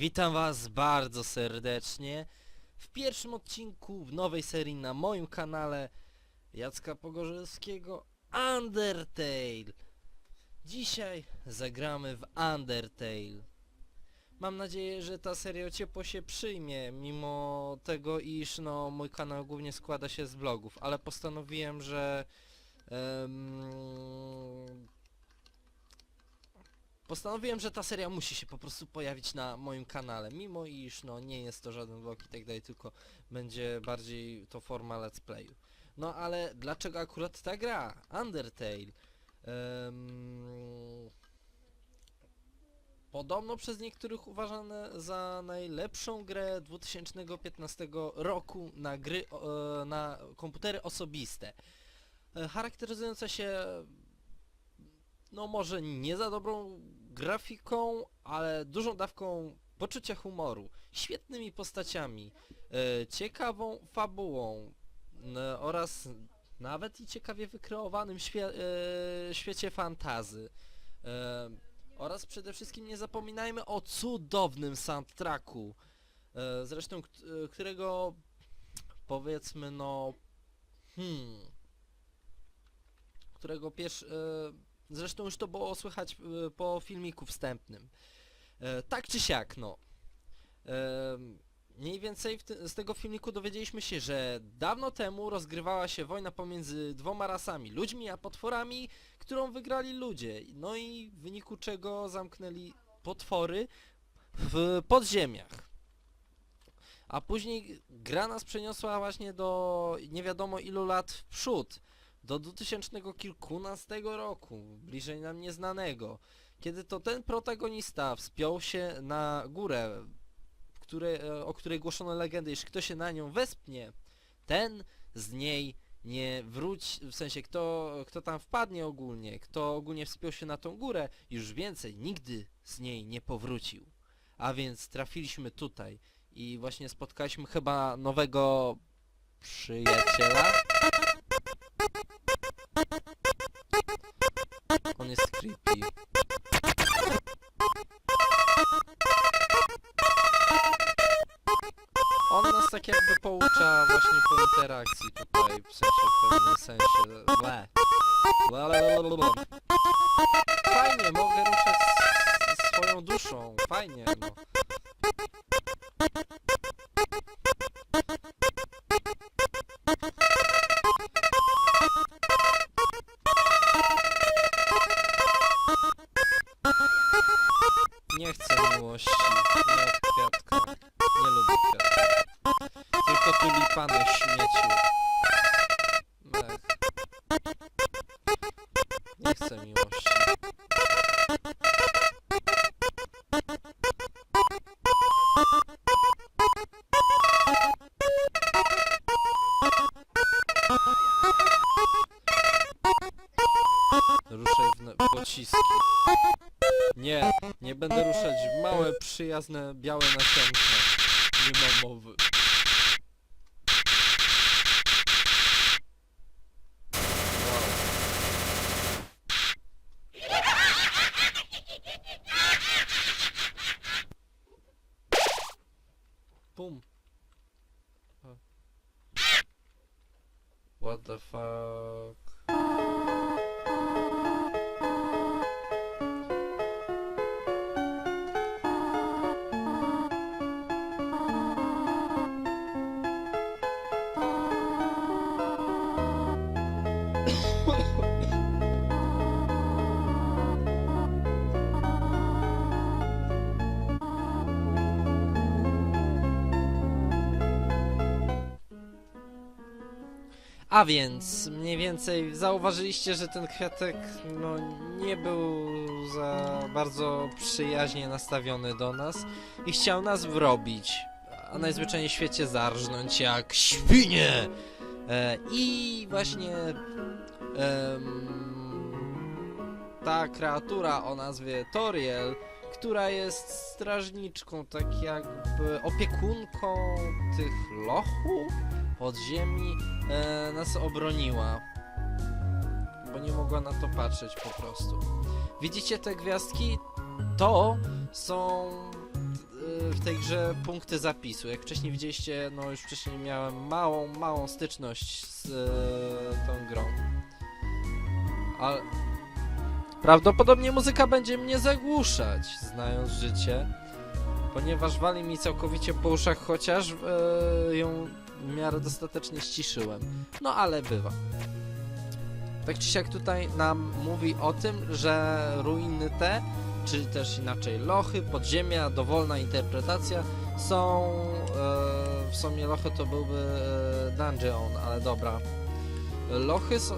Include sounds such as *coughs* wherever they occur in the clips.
Witam was bardzo serdecznie w pierwszym odcinku w nowej serii na moim kanale Jacka Pogorzelskiego Undertale. Dzisiaj zagramy w Undertale. Mam nadzieję, że ta seria ciepło się przyjmie, mimo tego iż no mój kanał głównie składa się z vlogów, ale postanowiłem, że em, Postanowiłem, że ta seria musi się po prostu pojawić na moim kanale, mimo iż no nie jest to żaden vlog i tak dalej, tylko będzie bardziej to forma let's playu. No ale dlaczego akurat ta gra? Undertale. Em, podobno przez niektórych uważane za najlepszą grę 2015 roku na gry, e, na komputery osobiste. E, Charakteryzująca się no może nie za dobrą grafiką, ale dużą dawką poczucia humoru, świetnymi postaciami, e, ciekawą fabułą oraz nawet i ciekawie wykreowanym świe, e, świecie fantazy. E, oraz przede wszystkim nie zapominajmy o cudownym soundtracku, zresztą kt- którego powiedzmy no hmm którego pierwszy Zresztą już to było słychać e, po filmiku wstępnym. E, tak czy siak, no. E, mniej więcej z tego filmiku dowiedzieliśmy się, że dawno temu rozgrywała się wojna pomiędzy dwoma rasami, ludźmi a potworami, którą wygrali ludzie. No i w wyniku czego zamknęli potwory w podziemiach. A później gra nas przeniosła właśnie do nie wiadomo ilu lat w przód do 2000 kilkunastego roku, bliżej nam nieznanego, kiedy to ten protagonista wspiął się na górę, w której, e, o której głoszono legendy, iż kto się na nią wespnie, ten z niej nie wróci, w sensie kto, kto tam wpadnie ogólnie, kto ogólnie wspiął się na tą górę, już więcej nigdy z niej nie powrócił. A więc trafiliśmy tutaj i właśnie spotkaliśmy chyba nowego przyjaciela. skrytej Nie chcę miłości, nie od kwiatka. Nie lubię kwiatka. Tylko tulipany śmieciu. Ech. Nie chcę miłości. Ruszaj w na- pociski. Nie, nie będę ruszać w małe, przyjazne, białe nasionka. Nie ma mowy. O. What the fuck? A więc mniej więcej zauważyliście, że ten kwiatek no, nie był za bardzo przyjaźnie nastawiony do nas i chciał nas wrobić, a najzwyczajniej w świecie zarżnąć jak świnie. E, I właśnie ta kreatura o nazwie Toriel, która jest strażniczką, tak jakby opiekunką tych lochów podziemi, e, nas obroniła. Bo nie mogła na to patrzeć po prostu. Widzicie te gwiazdki? To są y, w tej grze punkty zapisu. Jak wcześniej widzieliście, no już wcześniej miałem małą, małą styczność z y, tą grą. Ale prawdopodobnie muzyka będzie mnie zagłuszać, znając życie, ponieważ wali mi całkowicie po uszach, chociaż y, ją w miarę dostatecznie ściszyłem. No ale bywa. Tak czy siak tutaj nam mówi o tym, że ruiny te, czy też inaczej lochy, podziemia, dowolna interpretacja są, e, w sumie lochy to byłby e, dungeon, ale dobra. Lochy są,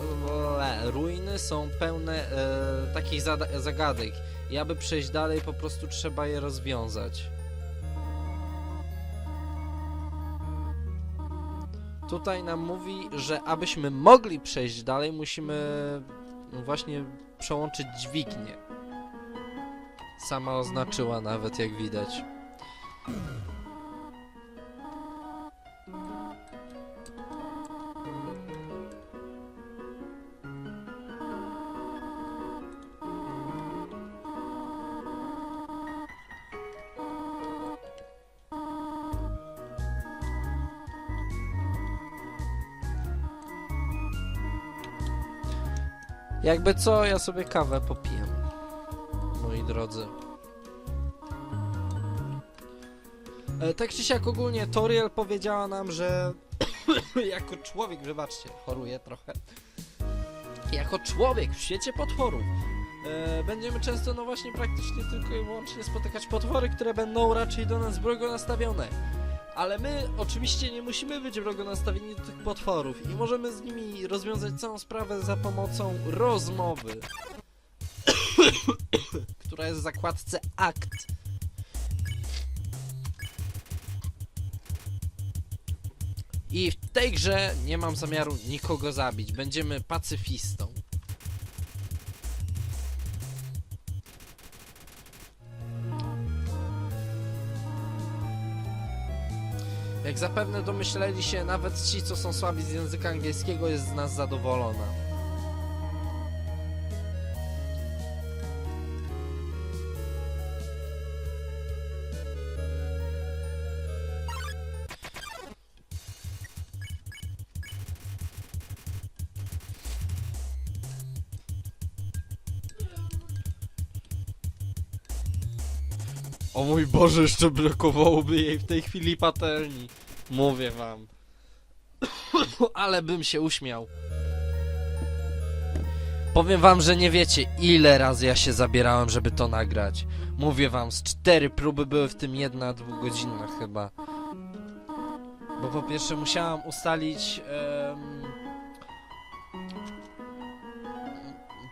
e, ruiny są pełne e, takich zagadek i aby przejść dalej po prostu trzeba je rozwiązać. Tutaj nam mówi, że abyśmy mogli przejść dalej, musimy no właśnie przełączyć dźwignię. Sama oznaczyła nawet, jak widać. Jakby co, ja sobie kawę popiję. Moi drodzy. E, tak czy siak ogólnie Toriel powiedziała nam, że *coughs* jako człowiek, wybaczcie, choruję trochę. Jako człowiek w świecie potworów e, będziemy często, no właśnie, praktycznie tylko i wyłącznie spotykać potwory, które będą raczej do nas wrogo nastawione. Ale my oczywiście nie musimy być wrogo nastawieni do tych potworów i możemy z nimi rozwiązać całą sprawę za pomocą rozmowy, *coughs* która jest w zakładce akt. I w tej grze nie mam zamiaru nikogo zabić. Będziemy pacyfistą. Jak zapewne domyśleli się, nawet ci, co są słabi z języka angielskiego, jest z nas zadowolona. O mój Boże, jeszcze brakowałoby jej w tej chwili patelni. Mówię wam. *coughs* Ale bym się uśmiał. Powiem wam, że nie wiecie, ile razy ja się zabierałem, żeby to nagrać. Mówię wam, z cztery próby były w tym jedna dwugodzinna chyba. Bo po pierwsze musiałam ustalić... em,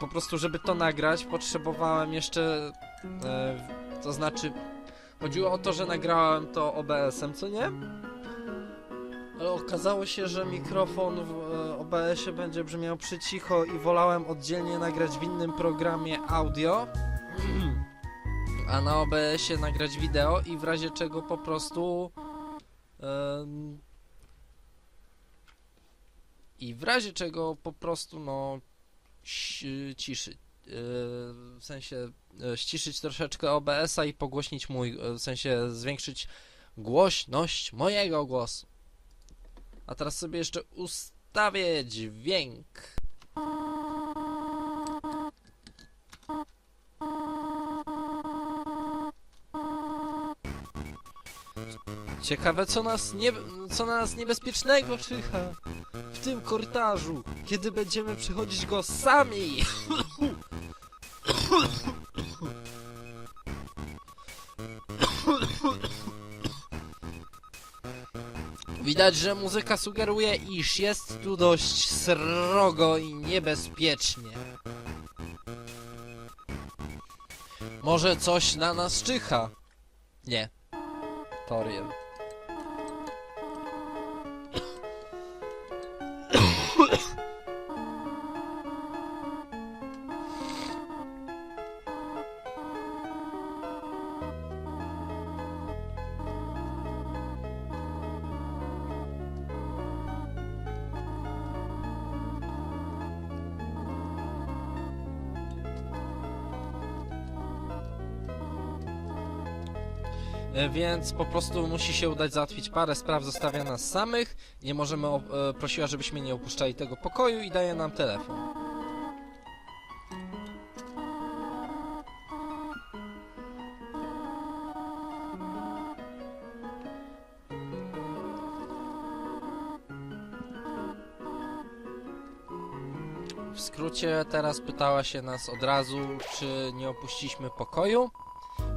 po prostu, żeby to nagrać, potrzebowałem jeszcze... E, to znaczy, chodziło o to, że nagrałem to OBS-em, co nie? Ale okazało się, że mikrofon w e, OBS-ie będzie brzmiał przy cicho i wolałem oddzielnie nagrać w innym programie audio, a na OBS-ie nagrać wideo i w razie czego po prostu... I w razie czego po prostu, no... ś- Ciszy. Yy, w sensie e, ściszyć troszeczkę OBS-a i pogłośnić mój, e, w sensie zwiększyć głośność mojego głosu. A teraz sobie jeszcze ustawię dźwięk. Ciekawe co nas nie, co nas niebezpiecznego czyha w tym korytarzu, kiedy będziemy przechodzić go sami. *laughs* Widać, że muzyka sugeruje, iż jest tu dość srogo i niebezpiecznie. Może coś na nas czyha? Nie. Toriel. Więc po prostu musi się udać załatwić parę spraw, zostawia nas samych, nie możemy, e, prosiła, żebyśmy nie opuszczali tego pokoju i daje nam telefon. W skrócie teraz pytała się nas od razu, czy nie opuściliśmy pokoju,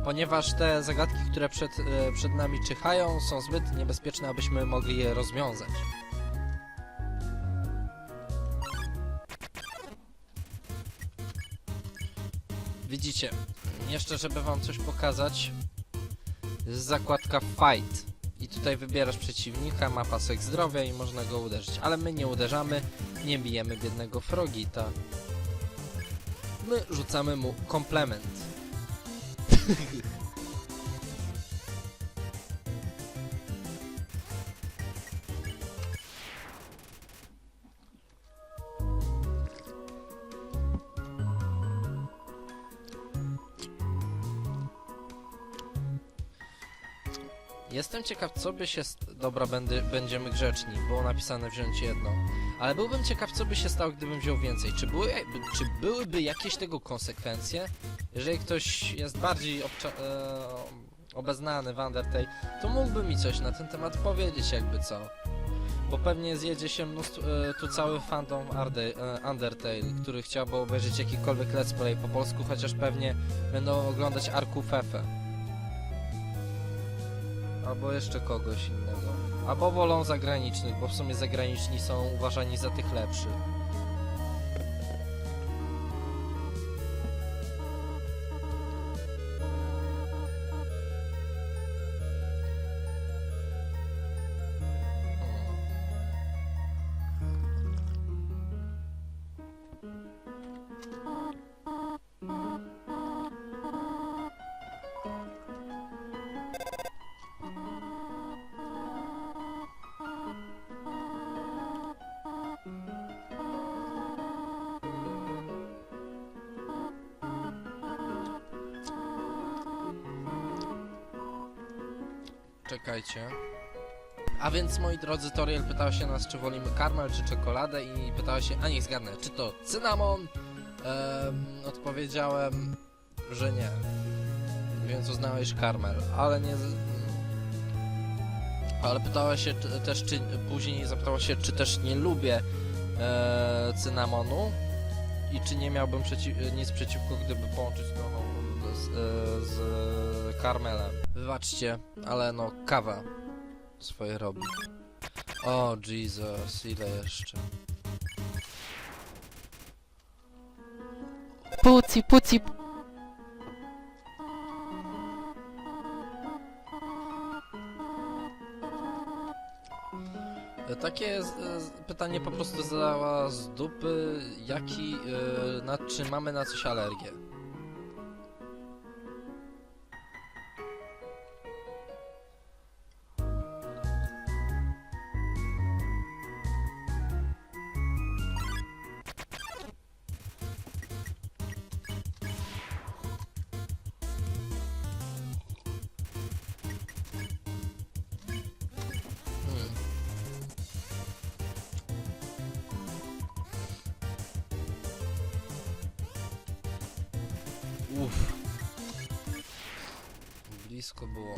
ponieważ te zagadki, które przed, e, przed nami czyhają, są zbyt niebezpieczne, abyśmy mogli je rozwiązać. Widzicie, jeszcze żeby wam coś pokazać, jest zakładka Fight. I tutaj wybierasz przeciwnika, ma pasek zdrowia i można go uderzyć. Ale my nie uderzamy, nie bijemy biednego Frogita. My rzucamy mu komplement. Jestem ciekaw, co by się. Dobra, będę, będziemy grzeczni. Było napisane wziąć jedno. Ale byłbym ciekaw, co by się stało, gdybym wziął więcej. Czy, były, czy byłyby jakieś tego konsekwencje? Jeżeli ktoś jest bardziej e, obeznany w Undertale, to mógłby mi coś na ten temat powiedzieć, jakby co. Bo pewnie zjedzie się mnóstwo, e, tu cały fandom e, Undertale, który chciałby obejrzeć jakikolwiek let's play po polsku, chociaż pewnie będą oglądać Arku Fefe. Albo jeszcze kogoś innego. Albo wolą zagranicznych, bo w sumie zagraniczni są uważani za tych lepszych. Czekajcie. A więc moi drodzy, Toriel pytała się nas, czy wolimy karmel czy czekoladę i pytała się, a niech zgadnę, czy to cynamon? Em, odpowiedziałem, że nie. Więc uznałeś karmel, ale nie... Ale pytała się też, czy później zapytała się, czy też nie lubię e, cynamonu i czy nie miałbym nic przeciwko, gdyby połączyć to z, e, z karmelem. Wybaczcie, ale no kawa swoje robi. O Jesus, ile jeszcze? Puci, puci. E, Takie z, z, pytanie po prostu zadała z dupy, jaki, e, na, czy mamy na coś alergię. Uff. Blisko było.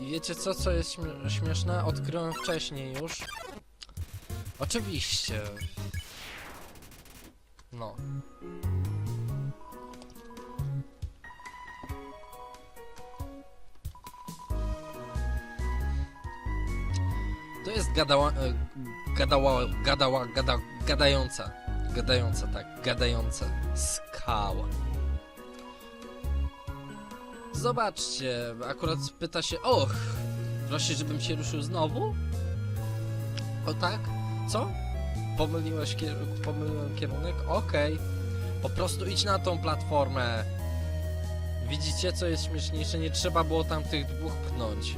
I wiecie co, co jest śmie- śmieszne? Odkryłem wcześniej już. Oczywiście. No. To jest gadała, e, gadała, gadała, gada, gadająca, gadająca, tak, gadająca skała. Zobaczcie, akurat pyta się, och, prosi, żebym się ruszył znowu? O tak? Co? Pomyliłeś kier- pomyliłem kierunek? Okej. Po prostu idź na tą platformę. Widzicie, co jest śmieszniejsze? Nie trzeba było tam tych dwóch pchnąć.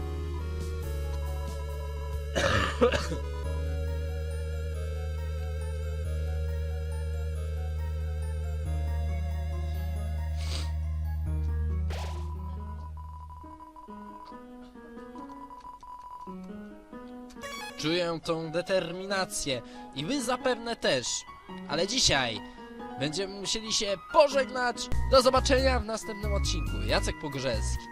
Czuję tą determinację i wy zapewne też. Ale dzisiaj będziemy musieli się pożegnać. Do zobaczenia w następnym odcinku. Jacek Pogorzelski.